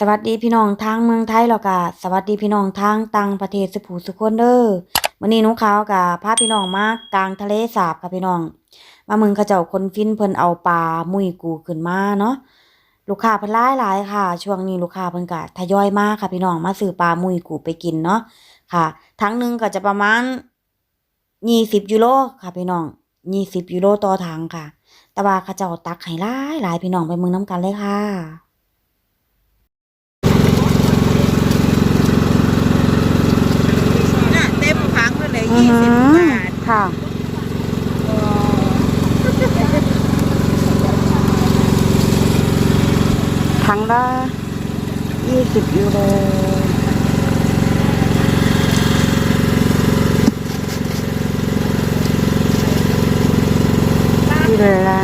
สวัสดีพี่น้องทางเมืองไทยแล้วก็สวัสดีพี่น้องทางต่างประเทศสุภูสุคนเด้อมื้อนี้หนูขาวกับพาพี่น้องมากลางทะเลสาบค่ะพี่น้อง มาเมืองเขาเจ้าคนฟินเพิ่นเอาปลามุยกูขึ้นมาเนาะลูกค้าเพิ่นหลายหลายค่ะ ช่วงนี้ลูกค้าเพิ่นก็ทยอยมากค่ะพี่น้องมาซื้อปลามุยกูไปกินเนาะค่ะถังหนึ่งก็จะประมาณ20ยูโรค่ะพี่น้อง20ยูโรต่อถังค่ะ แต่ว่าเขาเจ้าตักให้หลายหลายพี่น้องไปเมืองน้ำกันเลยค่ะเต็ม ถังเลยเลยอือยี่สิหืบอบาทค่ะ ถังละยี่สิบยูโรยูโรละ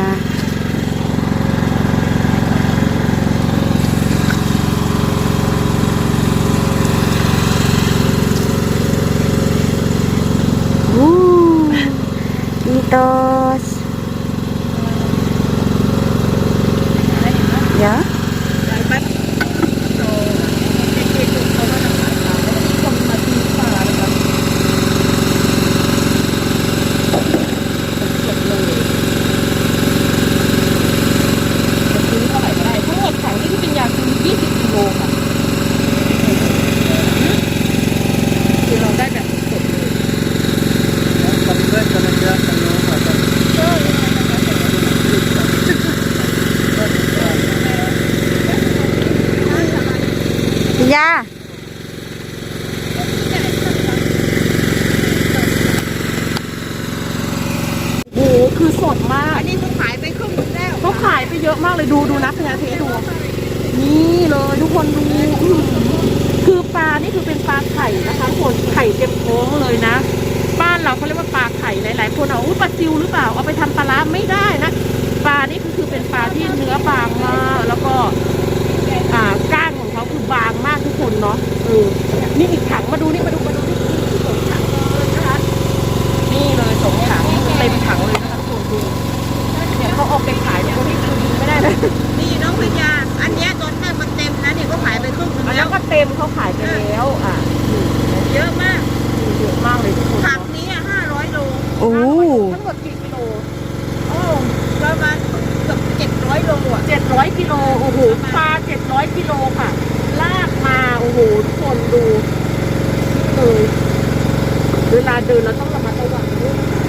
อู้อี โตสเยอะ ซื้อเท่าไหร่ก็ได้ทั้งหมดถังนี่ที่เป็นยาคือยี่สิบกิโลค่ะคือเราได้แบบสดๆเลย พี่ยา โอ้โหคือสดมาก อันนี้เขาขายไปครึ่งหนึงแล้ว เขาขายไปเย อะมากเลยดูดูนะพยาเทดู นี่เลยทุกคนดูคือปลานี่คือเป็นปลาไข่นะคะทุกคนไข่เต็มท้องเลยนะ บ้านเราเขาเรียกว่าปลาไข่หลายๆคนเอาปลาซิวหรือเปล่าเอาไปทำปลาร้าไม่ได้นะปลานี่คือคือเป็นปลาที่เนื้อบางมากแล้วก็อ่าก้างของเขาคือบางมากทุกคนเนาะเออนี่อีกถังมาดูนี่มาดูมาดูนี่คือสองถังเลยนะคะนี่เลยสองถังเต็มถังเลยนะคะทุกคนดูเนี่ยเขาเอาไปขายเนี่ยนี่ นี่น้องพิญญาอันเนี้ยตอนแรกมันเต็มนะนี่เขาขายไปครึ่งหนึงอันแล้นั้วนก็เต็มเขาขายไปแล้วอะเยอะมากเยอะมากเลยทุกคนถังนี้ห้าร้อยโลโอ้ทั้งหมดกี่กิโลโอ้ประมาณเกือบเจ็ดร้อยโลอะ เจ็ดร้อยกิโลโอ้โหปลาเจ็ดร้อยกิโลค่ะ ลากมาโอ้โหทุกคนดูเลยเวลาเดินเราต้องระมัดระวังด้วยนะคะ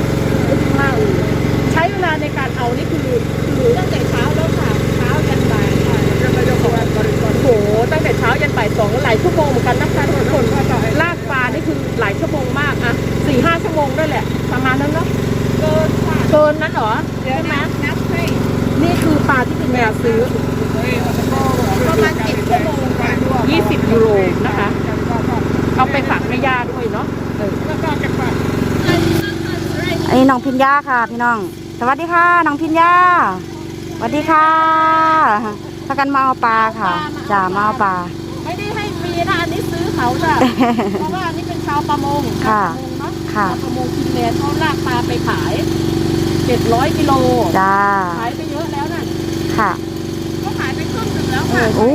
นค่ะเกินนั้นเหรอเดี๋ยวใช่ไหมนะนับให้นี่คือปลาที่เป็นแมวซื้อประมาณเจ็ดชั่วโมงค่ะ20ยูโรนะคะ เอาไปฝากแม่ย่าด้วยเนาะเอออันนี้น้องพิญญาค่ะ พี่น้อง สวัสดีค่ะน้องพิญญาสวัสดีค่ะถ้ากันมาเอาปลาค่ะจ้ามาเอาปลาไม่ได้ให้ฟรีนะอันนี้ซื้อเขาจ้ะเพราะว่าอันนี้เป็นชาวประมงค่ะชาวประมงเนาะค่ะชาวประมงฟินแลนด์เขาลากปลาไปขาย 700กิโลจ้าขายไปเยอะแล้วน่ะค่ะเขาขายไปครึ่งหนึงแล้วค่ะโอ้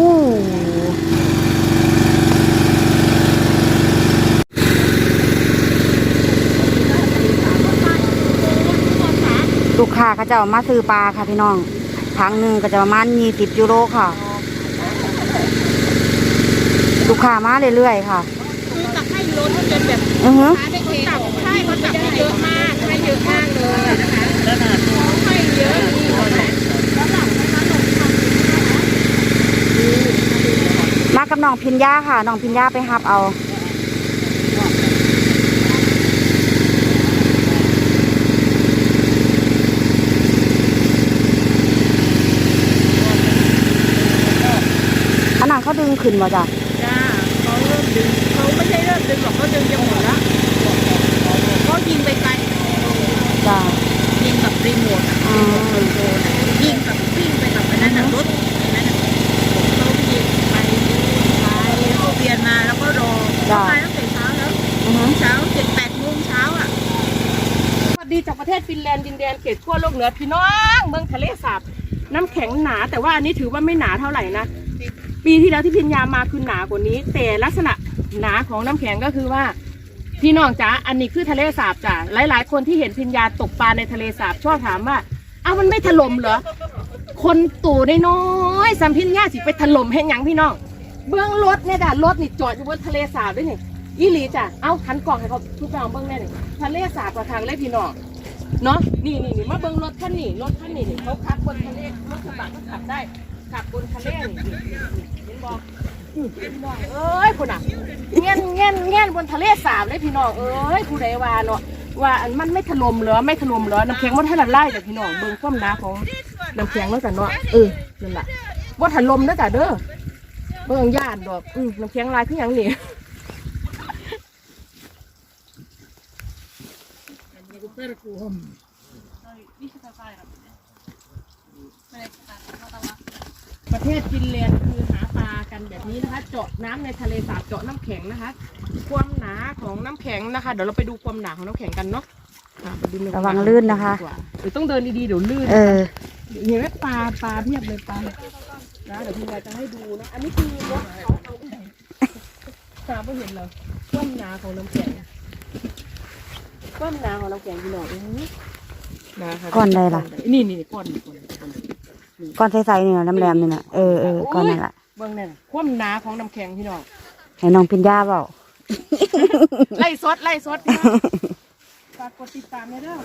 ลูกค้าเขาจะเอามาซื้อปลาค่ะพี่น้องถังหนึ่งก็จะประมาณยี่สิบยูโรค่ะ ลูกค้ามาเรื่อยๆค่ะคือตักให้ล้นจนแบบอือฮึขายได้เทตักใช่เขาตักให้เยอะมากให้เยอะมากเลยนะคะ เขาให้เยอะนี่หมดเลยมากับน้องพิญญาค่ะน้องพิญญาไปหับเอาอันนั้นเขาดึงขึ้นมาจ้ะจ้าเขาเริ่มดึงเขาไม่ใช่เริ่มดึงหรอกเขาดึงจะหมดแล้วเขายิงไปไกลจ้ะ ยิงกับรีโมทอะอืมโดนยิงกับวิ่งไปกับอันนั้นน่ะรถอันนั้นน่ะเขายิงไปไปเขาเวียนมาแล้วก็รอเขามาตั้งแต่เช้าแล้วอือฮึเช้าเจ็ดแปดโมงเช้าอะ สวัสดีจากประเทศฟินแลนด์ดินแดนเขตขั้วโลกเหนือพี่น้องเมืองทะเลสาบน้ำแข็งหนา แต่ว่าอันนี้ถือว่าไม่หนาเท่าไหร่นะ ปีที่แล้วที่พิญญามาคือหนากว่านี้ แต่ลักษณะหนาของน้ำแข็งก็คือว่า พี่น้องจ๋าอันนี้คือทะเลสาบจ้ะหลาย ๆ คนที่เห็นพิญญาตกปลาในทะเลสาบชอบถามว่าเอ้ามันไม่ถล่มเหรอคนตู่ได้น้อยสัมพิญญาสิไปถล่มให้ยังพี่น้องเบื้องรถเนี่ยจ้ะรถนี่จอดอยู่บนทะเลสาบด้วยนี่อีหลีจ้ะเอาขันกล่องให้เขาทุกอย่างเบื้องแน่นี่ทะเลสาบประทางเลยพี่น้องเนาะนี่นี่นี่มาเบื้องรถคันนี้รถคันนี้นี่เขาขับบนทะเลรถกระบะก็ขับได้ขับบนทะเลนี่นี่นี่นี่เห็นบอก เห็นบอกเอ้ยคุณอะเงี้ยนเงี้ยนเงี้ยนบนทะเลสาบเลยพี่น้องเอ้ยผู้ใดว่าเนาะว่าอันมันไม่ถล่มเหรอไม่ถล่มเหรอน้ำแข็งมันให้ละลายแต่พี่น้องเบื้องความหนาของน้ำแข็งแล้วกันเนาะเออนั่นแหละว่าถล่มนะจ้ะเด้อเบิ่งย่านดอกอืมน้ำแข็งลายคือหยังนี่ ประเทศฟินแลนด์คือหาปลากันแบบนี้นะคะ เจาะน้ำในทะเลสาบเจาะน้ำแข็งนะคะ ความหนาของน้ำแข็งนะคะ เดี๋ยวเราไปดูความหนาของน้ำแข็งกันเนาะอ่ไปดูในระวังลื่นนะคะ ดีกว่าเดี๋ยวต้องเดินดีๆเดี๋ยวลื่นเออ เห็นไหมปลาปลาเพียบเลยปลานะเดี๋ยวพี่ยายจะให้ดูนะอันนี้คือรถเขาเอาไปไหนปลาไม่เห็นเลยก้มหนาของน้ำแข็งก้มหนาของน้ำแข็งพี่น้องอื้อนะคะก้อนใดล่ะ นี่นี่ก้อนนี่ก้อนนี่ก้อนนี่ ก้อนใสๆนี่แหลมๆนี่น่ะเออเออก้อนนั่นแหละเบื้องนั่นก้มหนาของน้ำแข็งพี่น้องให้น้องพิญญาเปล่าไล่สดไล่สดพี่น้องฝากกดติดตามเลยเด้อ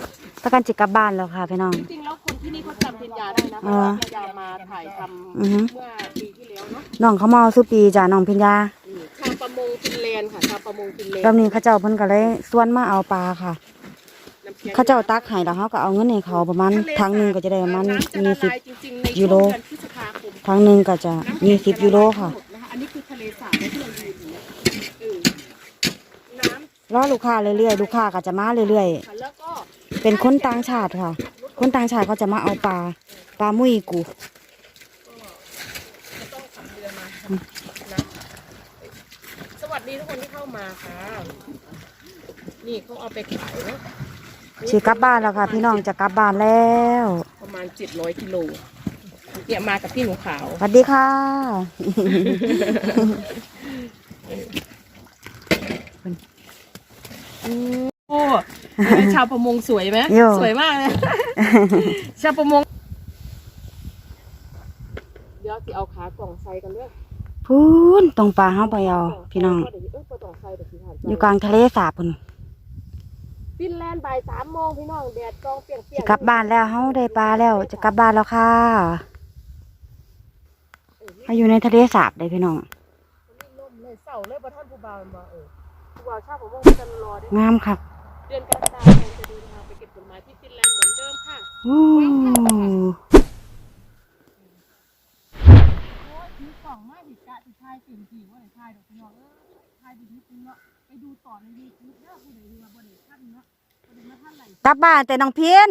ประกันจิกลับบ้านแล้วค่ะพี่น้อง จริงๆแล้วคนที่นี่เขาจำเพญญาได้นะเพอ่าราะว่าเพญญามาถ่ายทำอือฮึ เมื่อปีที่แล้วเนาะน้องเขามาเอาสุปีจ้ะน้องพิญญาอืมชาวประมงฟินแลนด์ค่ะชาวประมงฟินแลนด์ รอบนี้เขาเจ้าเพิ่นก็เลยส่วนมาเอาปลาค่ะน้ำแข็ง เขาเจ้าตักให้แล้วเขาก็เอาเงินให้เขาประมาณทางหนึงก็จะได้ประมาณน้ำจะยี่ละสิบลายจริงๆในยูช่วงโรเดือนพฤษภาคมทางหนึงก็จะยี่สิบยูโรค่ะนะคะอันนี้คือทะเลสาบที่เราอยู่อยู่เนี่ยเออน้รอลูกค้าเรื่อยๆลูกค้าก็จะมาเรื่อยำค่ะแล้วก็ๆเป็นคนต่างชาติค่ะ คนต่างชาติเขาจะมาเอาปลาปลามุยกูจะต้องขับเรือมานะสวัสดีทุกคนที่เข้ามาค่ะ นี่เขาเอาไปขายเนาะ สิกลับบ้านแล้วค่ะ พี่น้องจะกลับบ้านแล้วประมาณเจ็ดร้อยกิโลเนี่ยมากับพี่หนูขาวสวัสดีค่ะ โอ้ชาวประมงสวยไหมโย่ สวยมากเลยชาวประมง เดี๋ยวสิเอาขากล่องไซกันด้วยพูนตรงปลาเฮาไปเอาพี่น้อง เดี๋ยวเออปลากล่องไซเดี๋ยวสิผ่านไปอยู่กลางทะเลสาบพุ่น ฟินแลนด์บ่ายสามโมงพี่น้องแดดกองเปรี้ยงเปรี้สิยงกลับบ้านแล้วเฮาได้ปลาแล้ว จะกลับบ้านแล้วค่ะเฮาอยู่ในทะเลสาบเลยพี่น้องลมเลยเสาเลยประท่านผู้บ่าวมาเออผู้บ่าวชาวประมงจะรอด้วยงามค่ะเดือนกรกฎาคมจะเดินทางไปเก็บผลไม้ที่ฟินแลนด์เหมือนเดิมค่ะ อู้ มีกล่อง ชาดิกะที่ทายเต็มที่ว่าได้ทายดอกพี่น้องเออทายดีนิดนึงเนาะไปดูต่อในยูทูบเด้อผู้ใดดูว่าบ่ได้ท่านเนาะบ่ได้มาท่านไหลกลับบ้านแต่น้องเพียน